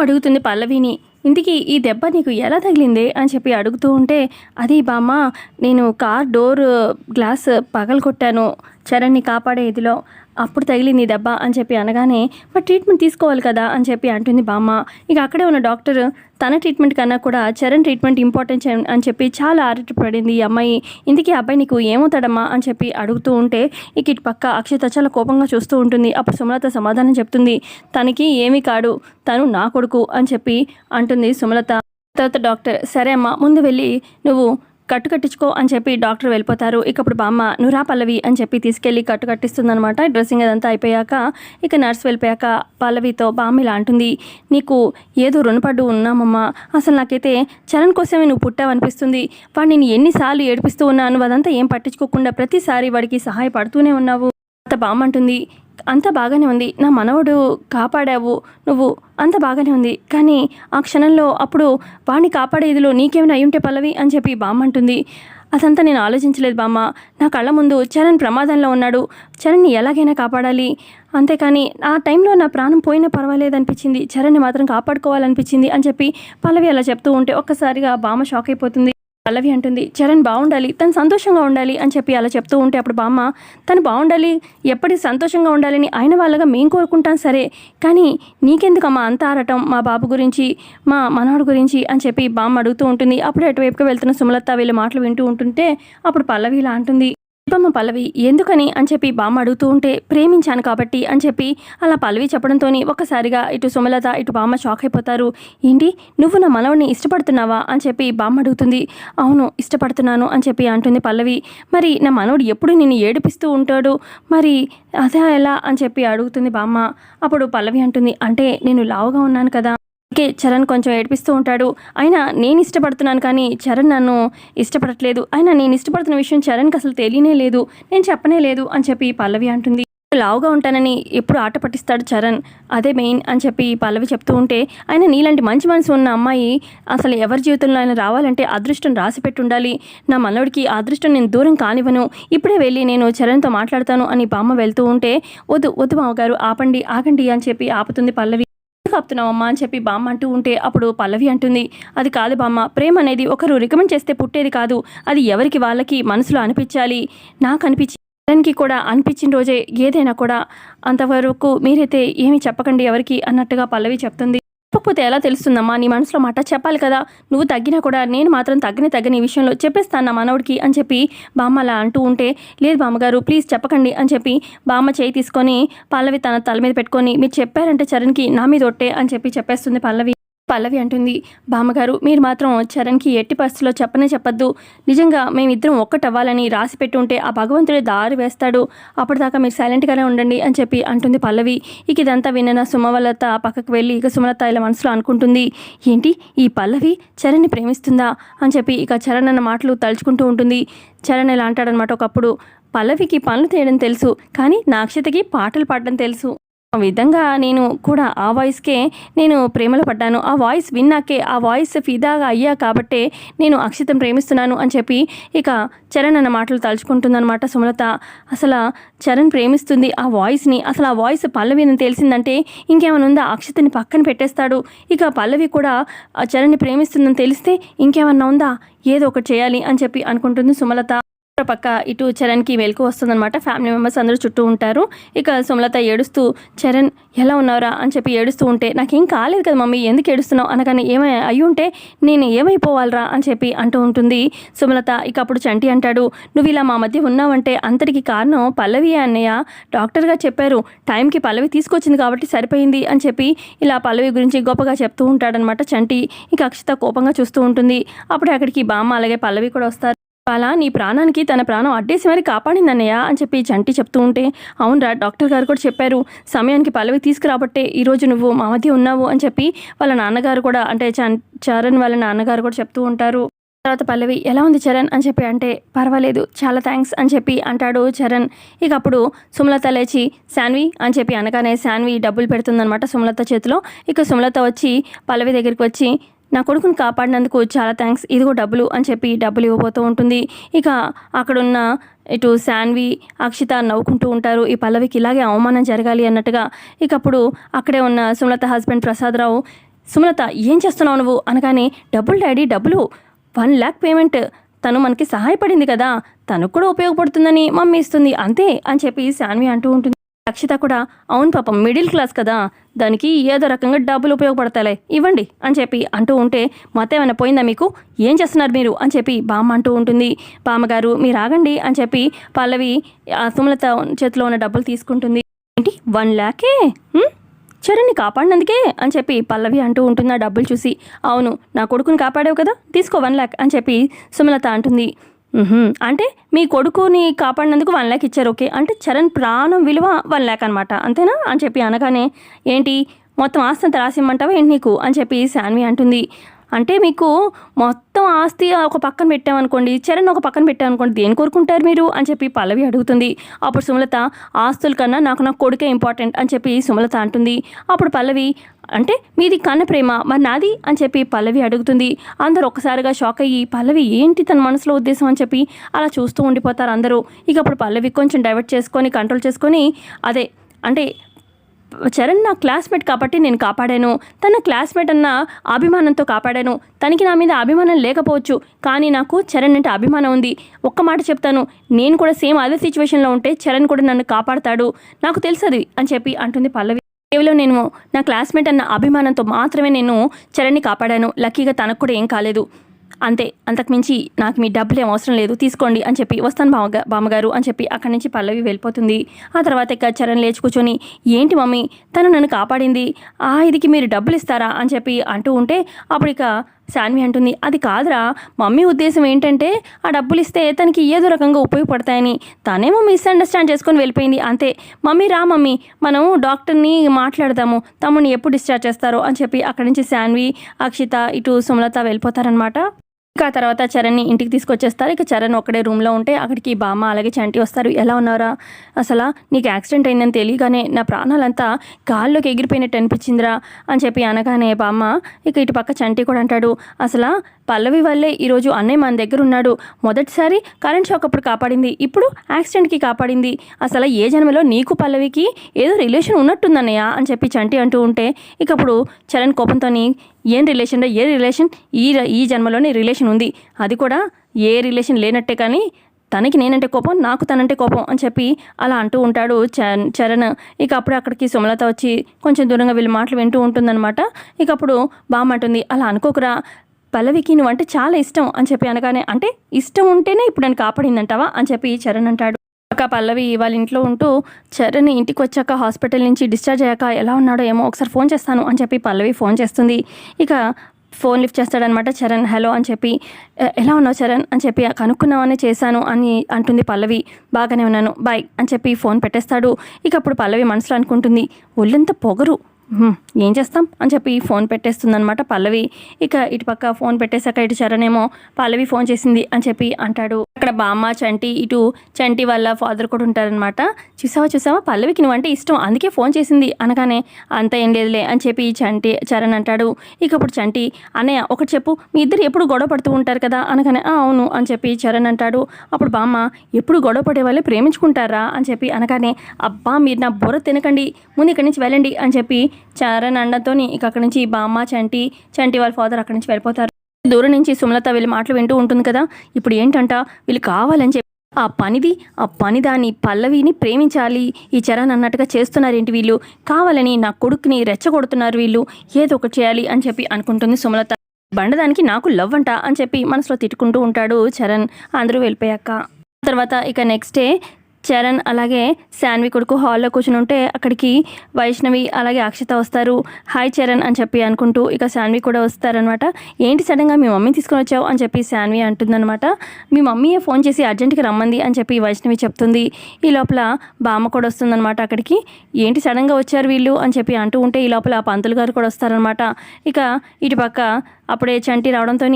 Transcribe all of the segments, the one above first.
అడుగుతుంది పల్లవిని. ఇంటికి ఈ దెబ్బ నీకు ఎలా తగిలింది? అని చెప్పి అడుగుతూ ఉంటే అది బామ్మ నేను కార్ డోర్ గ్లాస్ పగలగొట్టాను. చరణ్ని కాపాడే ఇదిలో. అప్పుడు తగిలింది దెబ్బ అని చెప్పి అనగానే మరి ట్రీట్మెంట్ తీసుకోవాలి కదా అని చెప్పి అంటుంది బామ్మ. ఇక అక్కడే ఉన్న డాక్టర్ తన ట్రీట్మెంట్ కన్నా కూడా చరణ్ ట్రీట్మెంట్ ఇంపార్టెంట్ అని చెప్పి చాలా ఆరటపడింది ఈ అమ్మాయి. ఇందుకే అబ్బాయి నీకు ఏమవుతాడమ్మా అని చెప్పి అడుగుతూ ఉంటే ఇక ఇటు పక్క అక్షత చాలా కోపంగా చూస్తూ ఉంటుంది. అప్పుడు సుమలత సమాధానం చెప్తుంది తనకి ఏమీ కాడు తను నా కొడుకు అని చెప్పి అంటుంది సుమలత. తర్వాత డాక్టర్ సరే అమ్మా ముందు వెళ్ళి నువ్వు కట్టు కట్టించుకో అని చెప్పి డాక్టర్ వెళ్ళిపోతారు. ఇక బామ్మ నురా పల్లవి అని చెప్పి తీసుకెళ్ళి కట్టు కట్టిస్తుందనమాట డ్రెస్సింగ్ అదంతా అయిపోయాక ఇక నర్స్ వెళ్ళిపోయాక పల్లవితో బామ్మ ఇలా అంటుంది నీకు ఏదో రుణపడ్డు ఉన్నామమ్మా. అసలు నాకైతే చరణ్ కోసమే నువ్వు పుట్టావనిపిస్తుంది వాడు నేను ఎన్నిసార్లు ఏడిపిస్తూ ఉన్నాను. అదంతా ఏం పట్టించుకోకుండా ప్రతిసారి వాడికి సహాయపడుతూనే ఉన్నావు. అంత బామ్మ అంటుంది అంత బాగానే ఉంది. నా మనవడు కాపాడావు. నువ్వు అంత బాగానే ఉంది. కానీ ఆ క్షణంలో అప్పుడు వాణ్ణి కాపాడేదిలో నీకేమైనా అయ్యుంటే పల్లవి అని చెప్పి బామ్మ అంటుంది. అదంతా నేను ఆలోచించలేదు బామ్మ. నా కళ్ళ ముందు చరణ్ ప్రమాదంలో ఉన్నాడు. చరణ్ని ఎలాగైనా కాపాడాలి. అంతేకాని ఆ టైంలో నా ప్రాణం పోయినా పర్వాలేదు అనిపించింది చరణ్ని మాత్రం కాపాడుకోవాలనిపించింది అని చెప్పి పల్లవి అలా చెప్తూ ఉంటే ఒక్కసారిగా బామ్మ షాక్ అయిపోతుంది. పల్లవి అంటుంది చరణ్ బాగుండాలి తను సంతోషంగా ఉండాలి అని చెప్పి అలా చెప్తూ ఉంటే అప్పుడు బామ్మ తను బాగుండాలి ఎప్పటికీ సంతోషంగా ఉండాలని ఆయన వాళ్ళగా మేము కోరుకుంటాం సరే కానీ నీకెందుకమ్మా అంత ఆరటం? మా బాబు గురించి మా మనవాడు గురించి అని చెప్పి బామ్మ అడుగుతూ ఉంటుంది. అప్పుడు అటువైపుకి వెళ్తున్న సుమలత వీళ్ళ మాటలు వింటూ ఉంటుంటే అప్పుడు పల్లవి ఇలా అంటుంది దీపమ్మ పల్లవి ఎందుకని? అని చెప్పి బామ్మ అడుగుతూ ఉంటే ప్రేమించాను కాబట్టి అని చెప్పి అలా పల్లవి చెప్పడంతో ఒక్కసారిగా ఇటు సుమలత ఇటు బామ్మ షాక్ అయిపోతారు. ఏంటి? నువ్వు నా మనవడిని ఇష్టపడుతున్నావా? అని చెప్పి బామ్మ అడుగుతుంది. అవును ఇష్టపడుతున్నాను అని చెప్పి అంటుంది పల్లవి. మరి నా మనవడు ఎప్పుడు నిన్ను ఏడిపిస్తూ ఉంటాడు? మరి అదే ఎలా? అని చెప్పి అడుగుతుంది బామ్మ. అప్పుడు పల్లవి అంటుంది అంటే నేను లావుగా ఉన్నాను కదా. అందుకే చరణ్ కొంచెం ఏడిపిస్తూ ఉంటాడు. అయినా నేను ఇష్టపడుతున్నాను కానీ చరణ్ నన్ను ఇష్టపడట్లేదు. అయినా నేను ఇష్టపడుతున్న విషయం చరణ్కి అసలు తెలియనే లేదు. నేను చెప్పనే లేదు అని చెప్పి పల్లవి అంటుంది. లావుగా ఉంటానని ఎప్పుడు ఆట పట్టిస్తాడు చరణ్. అదే మెయిన్ అని చెప్పి పల్లవి చెప్తూ ఉంటే ఆయన నీలాంటి మంచి మనసు ఉన్న అమ్మాయి అసలు ఎవరి జీవితంలో ఆయన రావాలంటే అదృష్టం రాసి పెట్టుండాలి నా మనవడికి ఆ అదృష్టం నేను దూరం కానివ్వను. ఇప్పుడే వెళ్ళి నేను చరణ్తో మాట్లాడతాను అని బామ్మ వెళ్తూ ఉంటే వద్దు వద్దు మామగారు ఆపండి ఆగండి అని చెప్పి ఆపుతుంది పల్లవి. కాపుతున్నావమ్మా అని చెప్పి బామ్మ అంటూ ఉంటే అప్పుడు పల్లవి అంటుంది అది కాదు బామ్మ ప్రేమ అనేది ఒకరు రికమెండ్ చేస్తే పుట్టేది కాదు. అది ఎవరికి వాళ్ళకి మనసులో అనిపించాలి? నాకు అనిపించి చరణ్కి కూడా అనిపించిన రోజే ఏదైనా కూడా అంతవరకు మీరైతే ఏమీ చెప్పకండి ఎవరికి అన్నట్టుగా పల్లవి చెప్తుంది. చెప్పకపోతే ఎలా తెలుస్తుందమ్మా? నీ మనసులో మాట చెప్పాలి కదా. నువ్వు తగ్గినా కూడా నేను మాత్రం తగ్గని తగ్గని విషయంలో చెప్పేస్తాను నా మనవడికి? అని చెప్పి బామ్మ అలా అంటూ ఉంటే లేదు బామ్మగారు ప్లీజ్ చెప్పకండి అని చెప్పి బామ్మ చేయి తీసుకొని పల్లవి తన తల మీద పెట్టుకొని మీరు చెప్పారంటే చరణ్కి నా మీద ఒట్టే అని చెప్పి చెప్పేస్తుంది పల్లవి. పల్లవి అంటుంది. బామ్మగారు మీరు మాత్రం చరణ్కి ఎట్టి పరిస్థితిలో చెప్పనే చెప్పొద్దు. నిజంగా మేమిద్దరం ఒక్కటవ్వాలని రాసి పెట్టి ఉంటే ఆ భగవంతుడే దారి వేస్తాడు. అప్పటిదాకా మీరు సైలెంట్గానే ఉండండి అని చెప్పి అంటుంది పల్లవి. ఇక ఇదంతా విన్న సుమవలత పక్కకు వెళ్ళి ఇక సుమలత ఇలా మనసులో అనుకుంటుంది. ఏంటి? ఈ పల్లవి చరణ్ని ప్రేమిస్తుందా? అని చెప్పి ఇక చరణ్ అన్న మాటలు తలుచుకుంటూ ఉంటుంది. చరణ్ ఇలా అంటాడనమాట ఒకప్పుడు. పల్లవికి పనులు చేయడం తెలుసు కానీ నాక్షతకి పాటలు పాడడం తెలుసు. విధంగా నేను కూడా ఆ వాయిస్కే నేను ప్రేమలో పడ్డాను. ఆ వాయిస్ విన్నాకే ఆ వాయిస్ ఫిదాగా అయ్యా కాబట్టే నేను అక్షితం ప్రేమిస్తున్నాను అని చెప్పి ఇక చరణ్ అన్న మాటలు తలుచుకుంటుందన్నమాట సుమలత. అసలు చరణ్ ప్రేమిస్తుంది ఆ వాయిస్ని అసలు ఆ వాయిస్ పల్లవిని తెలిసిందంటే ఇంకేమైనా ఉందా? అక్షతని పక్కన పెట్టేస్తాడు. ఇక పల్లవి కూడా ఆ చరణ్ని ప్రేమిస్తుందని తెలిస్తే ఇంకేమన్నా ఉందా? ఏదో ఒకటి చేయాలి అని చెప్పి అనుకుంటుంది సుమలత. పక్క ఇటు చరణ్కి మెలకు వస్తుందన్నమాట. ఫ్యామిలీ మెంబర్స్ అందరూ చుట్టూ ఉంటారు. ఇక సుమలత ఏడుస్తూ చరణ్ ఎలా ఉన్నారా అని చెప్పి ఏడుస్తూ ఉంటే నాకేం కాలేదు కదా మమ్మీ ఎందుకు ఏడుస్తున్నావు? అనగానే ఏమై అయి ఉంటే నేను ఏమైపోవాలరా? అని చెప్పి అంటూ ఉంటుంది సుమలత. ఇక అప్పుడు చంటి అంటాడు నువ్వు ఇలా మా మధ్య ఉన్నావంటే అంతటికి కారణం పల్లవి అన్నయ్య. డాక్టర్గా చెప్పారు టైంకి పల్లవి తీసుకొచ్చింది కాబట్టి సరిపోయింది అని చెప్పి ఇలా పల్లవి గురించి గొప్పగా చెప్తూ ఉంటాడనమాట చంటి. ఇక అక్షిత కోపంగా చూస్తూ ఉంటుంది. అప్పుడే అక్కడికి బామ్మ అలాగే పల్లవి కూడా వస్తారు. అలా నీ ప్రాణానికి తన ప్రాణం అడ్డేసి మరి కాపాడిందన్నయ్య అని చెప్పి చంటి చెప్తూ ఉంటే అవునరా డాక్టర్ గారు కూడా చెప్పారు సమయానికి పల్లవి తీసుకురాబట్టే ఈరోజు నువ్వు మా మధ్య ఉన్నావు అని చెప్పి వాళ్ళ నాన్నగారు కూడా అంటే చరణ్ వాళ్ళ నాన్నగారు కూడా చెప్తూ ఉంటారు. తర్వాత పల్లవి ఎలా ఉంది చరణ్ అని చెప్పి అంటే పర్వాలేదు చాలా థ్యాంక్స్ అని చెప్పి అంటాడు చరణ్. ఇక అప్పుడు సుమలత లేచి శాన్వి అని చెప్పి అనగానే శాన్వి డబ్బులు పెడుతుందనమాట సుమలత చేతిలో. ఇక సుమలత వచ్చి పల్లవి దగ్గరికి వచ్చి నా కొడుకుని కాపాడినందుకు చాలా థ్యాంక్స్ ఇదిగో డబ్బులు అని చెప్పి డబ్బులు ఇవ్వబోతూ ఉంటుంది. ఇక అక్కడున్న ఇటు శాన్వి అక్షిత నవ్వుకుంటూ ఉంటారు. ఈ పల్లవికి ఇలాగే అవమానం జరగాలి అన్నట్టుగా. ఇక అప్పుడు అక్కడే ఉన్న సుమలత హస్బెండ్ ప్రసాదరావు సుమలత ఏం చేస్తున్నావు నువ్వు? అనగానే డబ్బులు డాడీ డబ్బులు. One lakh payment. తను మనకి సహాయపడింది కదా. తనకు కూడా ఉపయోగపడుతుందని మమ్మీ ఇస్తుంది. అంతే అని చెప్పి శాన్వి అంటూ ఉంటుంది. రక్షిత కూడా అవును పాపం మిడిల్ క్లాస్ కదా దానికి ఏదో రకంగా డబ్బులు ఉపయోగపడతాలే ఇవ్వండి అని చెప్పి అంటూ ఉంటే మొత్తం ఏమైనా పోయిందా మీకు? ఏం చేస్తున్నారు మీరు? అని చెప్పి బామ్మ అంటూ ఉంటుంది. బామ్మగారు మీరు ఆగండి అని చెప్పి పల్లవి ఆ సుమలత చేతిలో ఉన్న డబ్బులు తీసుకుంటుంది. ఏంటి వన్ ల్యాకే హ్మ్? చరణ్ని కాపాడినందుకే? అని చెప్పి పల్లవి అంటూ ఉంటుంది ఆ డబ్బులు చూసి. అవును నా కొడుకుని కాపాడావు కదా తీసుకో వన్ ల్యాక్ అని చెప్పి సుమలత అంటుంది. అంటే మీ కొడుకుని కాపాడినందుకు వన్ ల్యాక్ ఇచ్చారు ఓకే. అంటే చరణ్ ప్రాణం విలువ వన్ ల్యాక్ అనమాట అంతేనా? అని చెప్పి అనగానే ఏంటి? మొత్తం ఆస్తి అంతా రాసిమ్మంటావా ఏంటి నీకు? అని చెప్పి శాన్వి అంటుంది. అంటే మీకు మొత్తం ఆస్తి ఒక పక్కన పెట్టామనుకోండి చరణ్ ఒక పక్కన పెట్టామనుకోండి దేని కోరుకుంటారు మీరు? అని చెప్పి పల్లవి అడుగుతుంది. అప్పుడు సుమలత ఆస్తుల కన్నా నాకు నా కొడుకే ఇంపార్టెంట్ అని చెప్పి సుమలత అంటుంది. అప్పుడు పల్లవి అంటే మీది కన్న ప్రేమ మరి నాది అని చెప్పి పల్లవి అడుగుతుంది. అందరూ ఒక్కసారిగా షాక్ అయ్యి పల్లవి ఏంటి తన మనసులో ఉద్దేశం అని చెప్పి అలా చూస్తూ ఉండిపోతారు అందరూ. ఇక అప్పుడు పల్లవి కొంచెం డైవర్ట్ చేసుకొని కంట్రోల్ చేసుకొని అదే అంటే చరణ్ నా క్లాస్మేట్ కాబట్టి నేను కాపాడాను. తన క్లాస్మేట్ అన్న అభిమానంతో కాపాడాను. తనకి నా మీద అభిమానం లేకపోవచ్చు కానీ నాకు చరణ్ అంటే అభిమానం ఉంది. ఒక్క మాట చెప్తాను నేను కూడా సేమ్ అదే సిచ్యువేషన్లో ఉంటే చరణ్ కూడా నన్ను కాపాడతాడు. నాకు తెలుసది అని చెప్పి అంటుంది పల్లవి. కేవలం నేను నా క్లాస్మేట్ అన్న అభిమానంతో మాత్రమే నేను చరణ్ని కాపాడాను. లక్కీగా తనకు కూడా ఏం కాలేదు. అంతే అంతకుమించి నాకు మీ డబ్బులు ఏం అవసరం లేదు. తీసుకోండి అని చెప్పి వస్తాను బామ్మగా బామ్మగారు అని చెప్పి అక్కడి నుంచి పల్లవి వెళ్ళిపోతుంది. ఆ తర్వాత ఇక చరణ్ లేచి కూర్చొని ఏంటి మమ్మీ తను నన్ను కాపాడింది? ఆ ఇదికి మీరు డబ్బులు ఇస్తారా? అని చెప్పి అంటూ ఉంటే అప్పుడు ఇక శాన్వి అంటుంది అది కాదురా. మమ్మీ ఉద్దేశం ఏంటంటే ఆ డబ్బులు ఇస్తే తనకి ఏదో రకంగా ఉపయోగపడతాయని. తనేమో మిస్అండర్స్టాండ్ చేసుకొని వెళ్ళిపోయింది. అంతే. మమ్మీ రా మమ్మీ. మనం డాక్టర్ని మాట్లాడదాము. తమ్ముని ఎప్పుడు డిశ్చార్జ్ చేస్తారో అని చెప్పి అక్కడి నుంచి శాన్వి అక్షిత ఇటు సుమలత వెళ్ళిపోతారనమాట ఇక తర్వాత చరణ్ని ఇంటికి తీసుకొచ్చేస్తారు. ఇక చరణ్ ఒక్కడే రూమ్లో ఉంటే అక్కడికి బామ్మ అలాగే చంటి వస్తారు. ఎలా ఉన్నారా అసలు నీకు యాక్సిడెంట్ అయిందని తెలియగానే నా ప్రాణాలంతా గాల్లోకి ఎగిరిపోయినట్టు అనిపించిందిరా అని చెప్పి అనగానే బామ్మ ఇక ఇటు పక్క చంటి కూడా అంటాడు. అసలు పల్లవి వల్లే ఈరోజు అన్నయ్య మన దగ్గర ఉన్నాడు. మొదటిసారి కరెంట్ షాక్ అప్పుడు కాపాడింది. ఇప్పుడు యాక్సిడెంట్కి కాపాడింది. అసలు ఏ జన్మలో నీకు పల్లవికి ఏదో రిలేషన్ ఉన్నట్టుందన్నయ్య అని చెప్పి చంటి అంటూ ఉంటే ఇక అప్పుడు చరణ్ కోపంతోని ఏం రిలేషన్ ఏ రిలేషన్ ఈ ఈ జన్మలోనే రిలేషన్ ఉంది. అది కూడా ఏ రిలేషన్ లేనట్టే కానీ తనకి నేనంటే కోపం నాకు తనంటే కోపం అని చెప్పి అలా అంటూ ఉంటాడు చ- చరణ్. ఇక అప్పుడు అక్కడికి సుమలత వచ్చి కొంచెం దూరంగా వీళ్ళ మాటలు వింటూ ఉంటుందన్నమాట. ఇక అప్పుడు బామ్మ అలా అనుకోకురా. పల్లవికి నువ్వు అంటే చాలా ఇష్టం అని చెప్పి అనగానే అంటే ఇష్టం ఉంటేనే ఇప్పుడు నన్ను కాపాడిందంటావా? అని చెప్పి చరణ్ అంటాడు. అక్క పల్లవి వాళ్ళ ఇంట్లో ఉంటూ చరణ్ ఇంటికి వచ్చాక హాస్పిటల్ నుంచి డిశ్చార్జ్ అయ్యాక ఎలా ఉన్నాడో ఏమో ఒకసారి ఫోన్ చేస్తాను అని చెప్పి పల్లవి ఫోన్ చేస్తుంది. ఇక ఫోన్ లిఫ్ట్ చేస్తాడనమాట చరణ్ హలో అని చెప్పి ఎలా ఉన్నావు చరణ్? అని చెప్పి కనుక్కున్నామని చేశాను అని అంటుంది పల్లవి. బాగానే ఉన్నాను బాయ్ అని చెప్పి ఫోన్ పెట్టేస్తాడు. ఇక అప్పుడు పల్లవి మనసులో అనుకుంటుంది ఒళ్ళంత పొగరు ఏం చేస్తాం? అని చెప్పి ఫోన్ పెట్టేస్తుందనమాట పల్లవి. ఇక ఇటుపక్క ఫోన్ పెట్టేశాక ఇటు చరణ్ ఏమో పల్లవి ఫోన్ చేసింది అని చెప్పి అంటాడు. అక్కడ బామ్మ చంటి ఇటు చంటి వాళ్ళ ఫాదర్ కూడా ఉంటారనమాట చూసావా చూసావా? పల్లవికి నువ్వంటే ఇష్టం. అందుకే ఫోన్ చేసింది. అనగానే అంత ఏం లేదులే అని చెప్పి చంటి చరణ్ అంటాడు. ఇక అప్పుడు చంటి అన్నయ్య ఒకటి చెప్పు. మీ ఇద్దరు ఎప్పుడు గొడవ పడుతూ ఉంటారు కదా? అనగానే "ఆ, అవును అని చెప్పి చరణ్ అంటాడు. అప్పుడు బామ్మ ఎప్పుడు గొడవ పడే వాళ్ళే ప్రేమించుకుంటారా? అని చెప్పి అనగానే అబ్బా మీరు నా బుర్ర తినకండి. ముందు ఇక్కడి నుంచి వెళ్ళండి అని చెప్పి చరణ్ అండంతోని ఇక అక్కడి నుంచి బామ్మ చంటి చంటి వాళ్ళ ఫాదర్ అక్కడి నుంచి వెళ్ళిపోతారు. దూరం నుంచి సుమలత వీళ్ళ మాటలు వింటూ ఉంటుంది కదా. ఇప్పుడు ఏంటంట? వీళ్ళు కావాలని చెప్పి ఆ పనిది ఆ పని పల్లవిని ప్రేమించాలి. ఈ చరణ్ అన్నట్టుగా చేస్తున్నారేంటి వీళ్ళు? కావాలని నా కొడుకుని రెచ్చగొడుతున్నారు వీళ్ళు. ఏదో ఒకటి చేయాలి అని చెప్పి అనుకుంటుంది సుమలత. బండదానికి నాకు లవ్ అంట అని చెప్పి మనసులో తిట్టుకుంటూ ఉంటాడు చరణ్. అందరూ వెళ్ళిపోయాక. తర్వాత ఇక నెక్స్ట్ డే చరణ్ అలాగే శాన్వి కొడుకు హాల్లో కూర్చుని ఉంటే అక్కడికి వైష్ణవి అలాగే అక్షత వస్తారు. హాయ్ చరణ్ అని చెప్పి అనుకుంటూ ఇక శాన్వి కూడా వస్తారనమాట ఏంటి సడన్గా మీ మమ్మీ తీసుకొని వచ్చావు? అని చెప్పి శాన్వి అంటుందన్నమాట. మీ మమ్మీయే ఫోన్ చేసి అర్జెంట్కి రమ్మంది అని చెప్పి వైష్ణవి చెప్తుంది. ఈ లోపల బామ్మ కూడా వస్తుందన్నమాట అక్కడికి. ఏంటి సడన్గా వచ్చారు వీళ్ళు? అని చెప్పి అంటూ ఉంటే ఈ లోపల పంతులు గారు కూడా వస్తారనమాట ఇక ఇటు పక్క అప్పుడే చంటి రావడంతో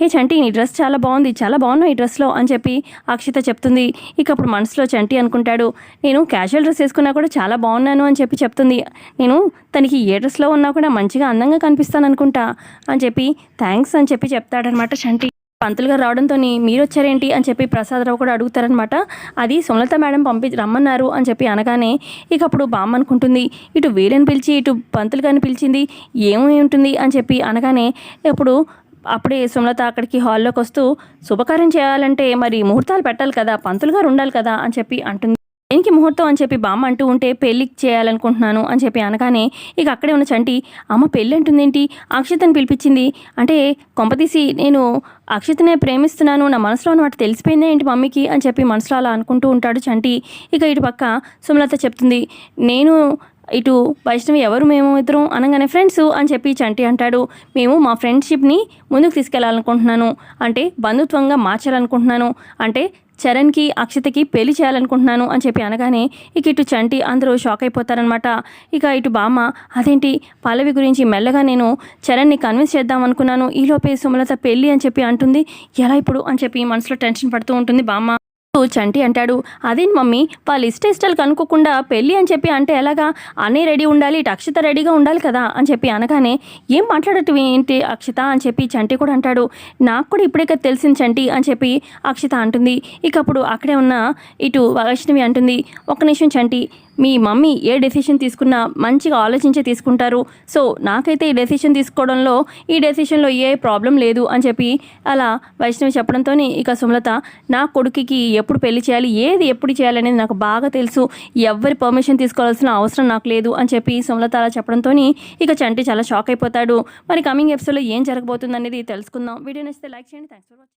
హే చంటి నీ డ్రెస్ చాలా బాగుంది చాలా బాగున్నావు ఈ డ్రెస్లో అని చెప్పి అక్షిత చెప్తుంది. ఇక అప్పుడు మనసులో చంటి అనుకుంటాడు నేను క్యాజువల్ డ్రెస్ వేసుకున్నా కూడా చాలా బాగున్నాను అని చెప్పి చెప్తుంది. నేను తనకి ఏ డ్రెస్లో ఉన్నా కూడా మంచిగా అందంగా కనిపిస్తాను అనుకుంటా అని చెప్పి థ్యాంక్స్ అని చెప్పి చెప్తాడనమాట చంటి. పంతులు గారు రావడంతో మీరు వచ్చారేంటి అని చెప్పి ప్రసాదరావు కూడా అడుగుతారనమాట అది సుమలత మేడం పంపి రమ్మన్నారు అని చెప్పి అనగానే ఇక అప్పుడు బామ్మ అనుకుంటుంది ఇటు వీళ్ళని పిలిచి ఇటు పంతులు గారిని పిలిచింది ఏమేమి ఉంటుంది? అని చెప్పి అనగానే ఇప్పుడు అప్పుడే సుమలత అక్కడికి హాల్లోకి వస్తూ శుభకార్యం చేయాలంటే మరి ముహూర్తాలు పెట్టాలి కదా పంతులు గారు ఉండాలి కదా అని చెప్పి అంటుంది. దేనికి ముహూర్తం అని చెప్పి బామ్మ అంటూ ఉంటే పెళ్ళికి చేయాలనుకుంటున్నాను అని చెప్పి అనగానే ఇక అక్కడే ఉన్న చంటి అమ్మ పెళ్ళి అంటుందేంటి అక్షతని పిలిపించింది. అంటే కొంపతీసి నేను అక్షతనే ప్రేమిస్తున్నాను నా మనసులో ఉన్న తెలిసిపోయిందే ఏంటి మమ్మీకి? అని చెప్పి మనసులో అలా అనుకుంటూ ఉంటాడు చంటి. ఇక ఇటు పక్క సుమలత చెప్తుంది నేను ఇటు వైష్ణవి ఎవరు మేము ఇద్దరం అనగానే ఫ్రెండ్స్ అని చెప్పి చంటి అంటాడు. మేము మా ఫ్రెండ్షిప్ని ముందుకు తీసుకెళ్ళాలనుకుంటున్నాను. అంటే బంధుత్వంగా మార్చాలనుకుంటున్నాను. అంటే చరణ్కి అక్షతకి పెళ్ళి చేయాలనుకుంటున్నాను అని చెప్పి అనగానే ఇక ఇటు చంటి అందరూ షాక్ అయిపోతారనమాట ఇక ఇటు బామ్మ అదేంటి? పల్లవి గురించి మెల్లగా నేను చరణ్ని కన్విన్స్ చేద్దాం అనుకున్నాను ఈలోపే సుమలత పెళ్ళి అని చెప్పి అంటుంది. ఎలా ఇప్పుడు? అని చెప్పి మనసులో టెన్షన్ పడుతూ ఉంటుంది బామ్మ. చంటి అంటాడు. అదేంటి మమ్మీ? వాళ్ళ ఇష్ట ఇష్టాలు కనుక్కోకుండా పెళ్ళి అని చెప్పి అంటే ఎలాగా? అన్నీ రెడీ ఉండాలి ఇటు అక్షిత రెడీగా ఉండాలి కదా అని చెప్పి అనగానే ఏం మాట్లాడటం ఏంటి అక్షిత? అని చెప్పి చంటి కూడా అంటాడు. నాకు కూడా ఇప్పుడే కదా తెలిసింది చంటి అని చెప్పి అక్షిత అంటుంది. ఇక అప్పుడు అక్కడే ఉన్న ఇటు వైష్ణవి అంటుంది. ఒక నిమిషం చంటి మీ మమ్మీ ఏ డెసిషన్ తీసుకున్నా మంచిగా ఆలోచించే తీసుకుంటారు. సో నాకైతే ఈ డెసిషన్ తీసుకోవడంలో ఈ డెసిషన్లో ఏ ప్రాబ్లం లేదు అని చెప్పి అలా వైష్ణవి చెప్పడంతో ఇక సుమలత నా కొడుకుకి ఎప్పుడు పెళ్ళి చేయాలి ఏది ఎప్పుడు చేయాలి అనేది నాకు బాగా తెలుసు. ఎవరి పర్మిషన్ తీసుకోవాల్సిన అవసరం నాకు లేదు అని చెప్పి సుమలత అలా చెప్పడంతో ఇక చంటి చాలా షాక్ అయిపోతాడు. మరి కమింగ్ ఎపిసోడ్లో ఏం జరగబోతుంది అనేది తెలుసుకుందాం. వీడియో నచ్చితే లైక్ చేయండి. Thanks for watching